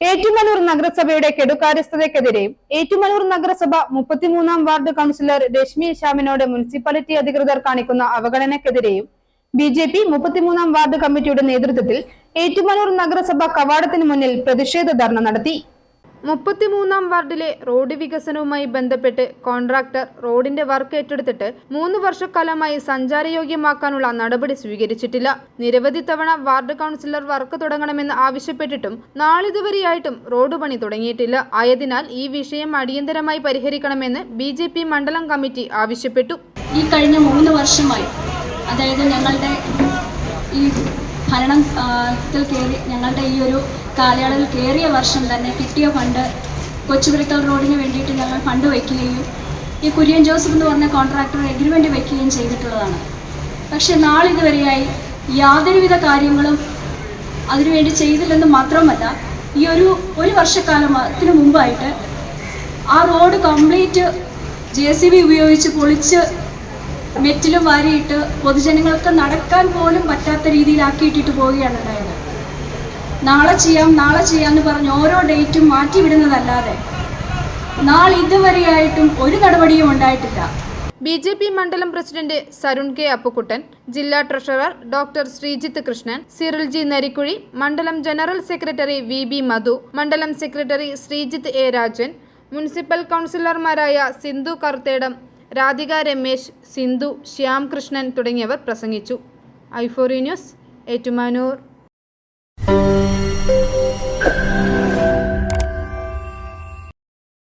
ഏറ്റുമാനൂർ നഗരസഭയുടെ കെടുകാര്യസ്ഥതയ്ക്കെതിരെയും ഏറ്റുമലൂർ നഗരസഭ മുപ്പത്തിമൂന്നാം വാർഡ് കൌൺസിലർ രശ്മി ശ്യാമിനോട് മുനിസിപ്പാലിറ്റി അധികൃതർ കാണിക്കുന്ന അവഗണനയ്ക്കെതിരെയും ബി ജെ പി മുപ്പത്തിമൂന്നാം വാർഡ് കമ്മിറ്റിയുടെ നേതൃത്വത്തിൽ ഏറ്റുമലൂർ നഗരസഭ കവാടത്തിന് മുന്നിൽ പ്രതിഷേധ ധർണ നടത്തി. മുപ്പത്തിമൂന്നാം വാർഡിലെ റോഡ് വികസനവുമായി ബന്ധപ്പെട്ട് കോൺട്രാക്ടർ റോഡിന്റെ വർക്ക് ഏറ്റെടുത്തിട്ട് മൂന്ന് വർഷക്കാലമായി സഞ്ചാരയോഗ്യമാക്കാനുള്ള നടപടി സ്വീകരിച്ചിട്ടില്ല. നിരവധി തവണ വാർഡ് കൗൺസിലർ വർക്ക് തുടങ്ങണമെന്ന് ആവശ്യപ്പെട്ടിട്ടും നാളിതുവരെയായിട്ടും റോഡ് പണി തുടങ്ങിയിട്ടില്ല. ആയതിനാൽ ഈ വിഷയം അടിയന്തരമായി പരിഹരിക്കണമെന്ന് ബി മണ്ഡലം കമ്മിറ്റി ആവശ്യപ്പെട്ടു. ഈ കഴിഞ്ഞ മൂന്ന് വർഷമായി അതായത് ഞങ്ങളുടെ ഈ ഭരണം ആ, ത്തിൽ കയറി ഞങ്ങളുടെ ഈ ഒരു കാലയളവിൽ കയറിയ വർഷം തന്നെ കിട്ടിയ ഫണ്ട് കൊച്ചുപുരക്കൽ റോഡിന് വേണ്ടിയിട്ട് ഞങ്ങൾ ഫണ്ട് വയ്ക്കുകയും ഈ കുര്യൻ ജോസഫ് എന്ന് പറഞ്ഞ കോൺട്രാക്ടർ എഗ്രിമെന്റ് വയ്ക്കുകയും ചെയ്തിട്ടുള്ളതാണ്. പക്ഷേ നാളിതുവരെയായി യാതൊരുവിധ കാര്യങ്ങളും അതിനുവേണ്ടി ചെയ്തില്ലെന്ന് മാത്രമല്ല ഈ ഒരു ഒരു വർഷക്കാലത്തിന് മുമ്പായിട്ട് ആ road complete J C B ഉപയോഗിച്ച് പൊളിച്ച് മെറ്റിലും വാരിയിട്ട് പൊതുജനങ്ങൾക്ക് നടക്കാൻ പോലും പറ്റാത്ത രീതിയിലാക്കിയിട്ടിട്ട് പോവുകയാണ് ഉണ്ടായത് നാളെ ചെയ്യാം നാളെ ചെയ്യാം എന്ന് പറഞ്ഞ് ഓരോ ഡേറ്റും മാറ്റിവിടുന്നതല്ലാതെ നാളെ ഇതുവരെയായിട്ടും ഒരു നടപടിയും ഉണ്ടായിട്ടില്ല. ബി ജെ പി മണ്ഡലം പ്രസിഡന്റ് സരുൺ കെ അപ്പുക്കുട്ടൻ ജില്ലാ treasurer doctor Sreejith Krishnan Cyril G Narikkuzhi മണ്ഡലം general secretary V B Madhu മണ്ഡലം secretary Sreejith A Rajan municipal കൗൺസിലർമാരായ സിന്ധു കർത്തേടം രാധിക രമേശ് സിന്ധു ശ്യാംകൃഷ്ണൻ തുടങ്ങിയവർ പ്രസംഗിച്ചു. ഐഫോറി ന്യൂസ് ഏറ്റുമാനൂർ.